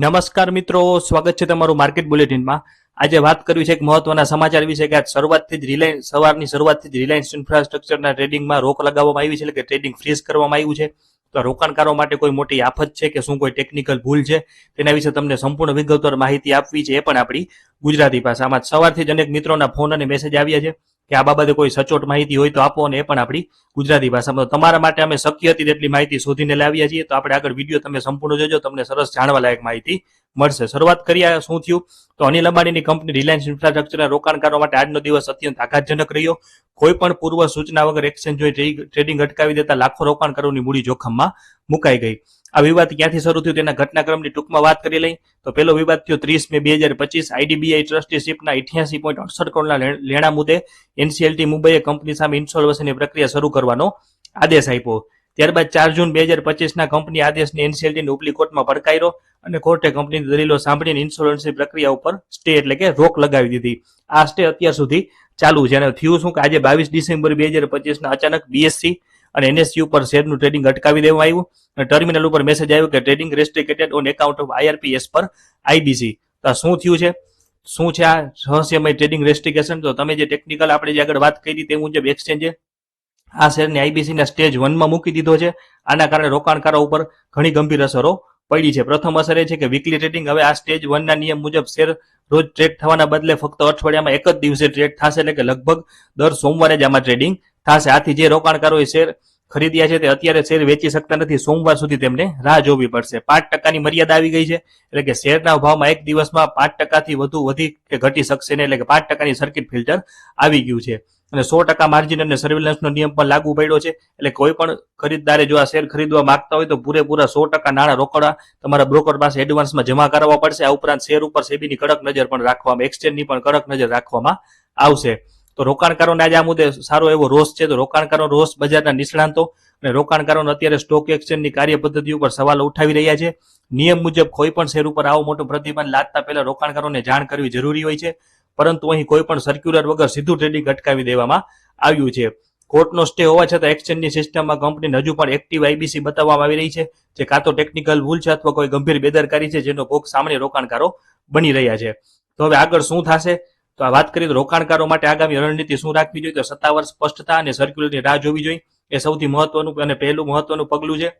નમસ્કાર મિત્રો, સ્વાગત છે તમારું માર્કેટ બુલેટિનમાં. આજે વાત કરવી છે એક મહત્વના સમાચાર વિશે કે આજ શરૂઆતથી જ રિલાયન્સ, સવારની શરૂઆતથી જ રિલાયન્સ ઇન્ફ્રાસ્ટ્રક્ચરના ટ્રેડિંગમાં રોક લગાવવામાં આવી છે એટલે કે ટ્રેડિંગ ફ્રીઝ કરવામાં આવ્યું છે. તો રોકાણકારો માટે કોઈ મોટી આફત છે કે શું કોઈ ટેકનિકલ ભૂલ છે? તેના વિશે તમને સંપૂર્ણ વિગતવાર માહિતી આપવી છે એ પણ આપણી ગુજરાતી ભાષામાં સવારથી જ અનેક મિત્રોના ફોન અને મેસેજ આવ્યા છે. કે આ બાબતે કોઈ સચોટ માહિતી હોય તો આપો અને એ પણ આપણી ગુજરાતી ભાષામાં. તમારા માટે અમે શક્ય હતી તેટલી માહિતી શોધીને લાવ્યા છીએ. તો આપણે આગળ વીડિયો તમે સંપૂર્ણ જોજો, તમને સરસ જાણવા લાયક માહિતી મળશે. શરૂઆત કરીએ શું થયું? તો અનિલ અંબાણીની કંપની રિલાયન્સ ઇન્ફ્રાસ્ટ્રક્ચરના રોકાણકારો માટે આજનો દિવસ અત્યંત આઘાતજનક રહ્યો. કોઈ પણ પૂર્વ સૂચના વગર એક્સચેન્જ જોઈ ટ્રેડિંગ અટકાવી દેતા લાખો રોકાણકારોની મૂડી જોખમમાં મુકાઈ ગઈ. આ વિવાદ ક્યાંથી શરૂ થયું તેના ઘટનાક્રમની ટૂંકમાં વાત કરી લઈ. તો પહેલો વિવાદ થયો ત્રીસ મે બે હજાર પચીસ આઈડીબીઆઈ ટ્રસ્ટીશીપના ઇઠ્યાસી પોઈન્ટ અડસઠ કરોડના લેણા મુદ્દે એનસીએલટી મુંબઈએ કંપની સામે ઇન્સોલ્વન્સીની પ્રક્રિયા શરૂ કરવાનો આદેશ આપ્યો. ત્યારબાદ ચાર જૂન બે હજાર પચીસના કંપની આદેશને એનસીએલટીની ઉપલી કોર્ટમાં પડકાર્યો અને કોર્ટે કંપનીની દલીલો સાંભળીને ઇન્સ્યોરન્સની પ્રક્રિયા ઉપર સ્ટે એટલે કે રોક લગાવી દીધી. આ સ્ટે અત્યાર સુધી ચાલુ છે અને થયું શું કે આજે બાવીસ ડિસેમ્બર બે હજાર પચીસના અચાનક બીએસસી અને એનએસયુ પર શેરનું ટ્રેડિંગ અટકાવી દેવામાં આવ્યું. અને ટર્મિનલ ઉપર મેસેજ આવ્યો કે trading restricted on account of IRPS પર આઈબીસી તો શું થયું છે? શું છે આ રહસ્યમય ટ્રેડિંગ રેસ્ટ્રિકેશન તો તમે જે ટેકનિકલ આપણે જે આગળ વાત કરી તે મુજબ એક્સચેન્જે આ શેરને આઈબીસીના સ્ટેજ વનમાં મૂકી દીધો છે. આના કારણે રોકાણકારો ઉપર ઘણી ગંભીર અસરો પડી છે. પ્રથમ અસર એ છે કે વીકલી ટ્રેડિંગ હવે આ સ્ટેજ વનના નિયમ મુજબ શેર રોજ ટ્રેડ થવાના બદલે ફક્ત અઠવાડિયામાં એક જ દિવસે ટ્રેડ થશે. એટલે કે લગભગ દર સોમવારે જ આમાં ટ્રેડિંગ થશે આથી જે રોકાણકારોએ શેર ખરીદ્યા છે તે અત્યારે શેર વેચી શકતા નથી. સોમવાર સુધી તેમને રાહ જોવી પડશે. પાંચ ટકાની મર્યાદા આવી ગઈ છે. એટલે કે શેરના ભાવમાં એક દિવસમાં પાંચ ટકાથી વધુ વધી કે ઘટી શકશે નહીં. એટલે કે પાંચ ટકાની સર્કિટ ફિલ્ટર આવી ગયું છે. અને સો ટકા માર્જિન અને સર્વેલન્સનો નિયમ પણ લાગુ પડ્યો છે. એટલે કોઈ પણ ખરીદદારે જો આ શેર ખરીદવા માંગતા હોય તો પૂરેપૂરા સો ટકા નાણાં રોકડા તમારા બ્રોકર પાસે એડવાન્સમાં જમા કરાવવા પડશે. આ ઉપરાંત શેર ઉપર સેબીની કડક નજર પણ રાખવામાં એક્સચેન્જની પણ કડક નજર રાખવામાં આવશે. તો રોકાણકારોને આજે આ મુદ્દે સારો એવો રોષ છે. તો રોકાણકારો રોષ બજારના નિષ્ણાંતો અને રોકાણકારોને અત્યારે સ્ટોક એક્સચેન્જની કાર્ય પદ્ધતિ ઉપર સવાલો ઉઠાવી રહ્યા છે. નિયમ મુજબ કોઈ પણ શેર ઉપર આવો મોટો પ્રતિબંધ લાદતા પહેલા રોકાણકારોને જાણ કરવી જરૂરી હોય છે. પરંતુ અહીં કોઈ પણ સર્ક્યુલર વગર સીધું ટ્રેડિંગ અટકાવી દેવામાં આવ્યું છે. કોર્ટનો સ્ટે હોવા છતાં એક્સચેન્જની સિસ્ટમમાં કંપનીને હજુ પણ એક્ટિવ આઈબીસી બતાવવામાં આવી રહી છે, જે કાં તો ટેકનિકલ ભૂલ છે અથવા કોઈ ગંભીર બેદરકારી છે, જેનો ભોગ સામાન્ય રોકાણકારો બની રહ્યા છે. તો હવે આગળ શું થશે? તો આ વાત કરીએ તો રોકાણકારો માટે આગામી રણનીતિ શું રાખવી જોઈએ? તો સત્તાવાર સ્પષ્ટતા અને સર્ક્યુલરની રાહ જોવી જોઈએ. એ સૌથી મહત્વનું અને પહેલું મહત્વનું પગલું છે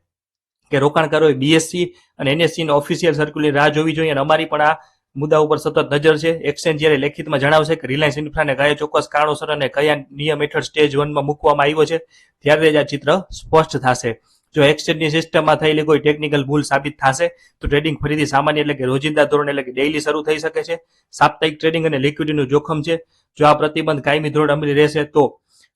કે રોકાણકારોએ બીએસસી અને એનએસસી ની ઓફિશિયલ સર્ક્યુલરની રાહ જોવી જોઈએ. અને અમારી પણ આ મુદ્દા ઉપર સતત નજર છે. એક્સચેન્જ જ્યારે લેખિતમાં જણાવશે કે રિલાયન્સ ઇન્ફ્રાને કયા ચોક્કસ કારણોસર અને કયા નિયમ હેઠળ સ્ટેજ વનમાં મૂકવામાં આવ્યો છે, ત્યારે જ આ ચિત્ર સ્પષ્ટ થશે. જો એક્સચેન્જની સિસ્ટમમાં થયેલી કોઈ ટેકનિકલ ભૂલ સાબિત થશે, તો ટ્રેડિંગ ફરીથી સામાન્ય એટલે કે રોજિંદા ધોરણે એટલે કે ડેઇલી શરૂ થઈ શકે છે. સાપ્તાહિક ટ્રેડિંગ અને લિક્વિડિટીનું જોખમ છે. જો આ પ્રતિબંધ કાયમી ધોરણ અમલી રહેશે, તો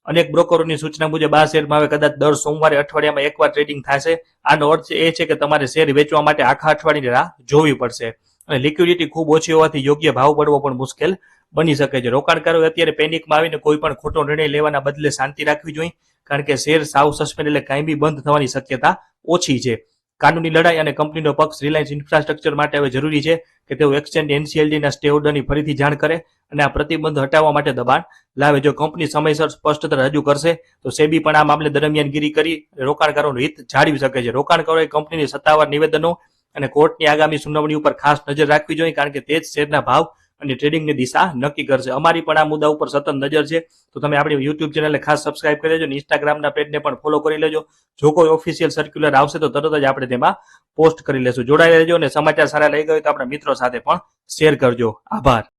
અનેક બ્રોકરોની સૂચના મુજબ આ શેરમાં હવે કદાચ દર સોમવારે અઠવાડિયામાં એકવાર ટ્રેડિંગ થશે. આનો અર્થ એ છે કે તમારે શેર વેચવા માટે આખા અઠવાડિયાની રાહ જોવી પડશે. અને લિક્વિડિટી ખૂબ ઓછી હોવાથી યોગ્ય ભાવ પડવો પણ મુશ્કેલ બની શકે છે. રોકાણકારોએ અત્યારે પેનિકમાં આવીને કોઈ પણ ખોટો નિર્ણય લેવાના બદલે શાંતિ રાખવી જોઈએ. કારણ કે શેર સાવ સસ્પેન્ડ એટલે કાંઈ બી બંધ થવાની શક્યતા ઓછી છે. કાનૂની લડાઈ અને કંપનીનો પક્ષ રિલાયન્સ ઇન્ફ્રાસ્ટ્રક્ચર માટે હવે જરૂરી છે કે તેઓ એક્સચેન્જ એનસીએલડીના સ્ટે ઓર્ડરની ફરીથી જાણ કરે અને આ પ્રતિબંધ હટાવવા માટે દબાણ લાવે. જો કંપની સમયસર સ્પષ્ટતા રજૂ કરશે, તો સેબી પણ આ મામલે દરમિયાનગીરી કરી રોકાણકારોનું હિત જાળવી શકે છે. રોકાણકારોએ કંપનીની સત્તાવાર નિવેદનો અને કોર્ટની આગામી સુનાવણી ઉપર ખાસ નજર રાખવી જોઈએ, કારણ કે તે જ શેરના ભાવ અને ટ્રેડિંગની દિશા નક્કી કરશે. અમારી પણ આ મુદ્દા ઉપર સતત નજર છે. તો તમે આપણી યુટ્યુબ ચેનલને ખાસ સબસ્ક્રાઇબ કરી લેજો અને ઇન્સ્ટાગ્રામના પેજને પણ ફોલો કરી લેજો. જો કોઈ ઓફિશિયલ સર્ક્યુલર આવશે તો તરત જ આપણે તેમાં પોસ્ટ કરી લેશું. જોડાઈ રહેજો અને સમાચાર સારા લઈ ગયો તો આપણા મિત્રો સાથે પણ શેર કરજો. આભાર.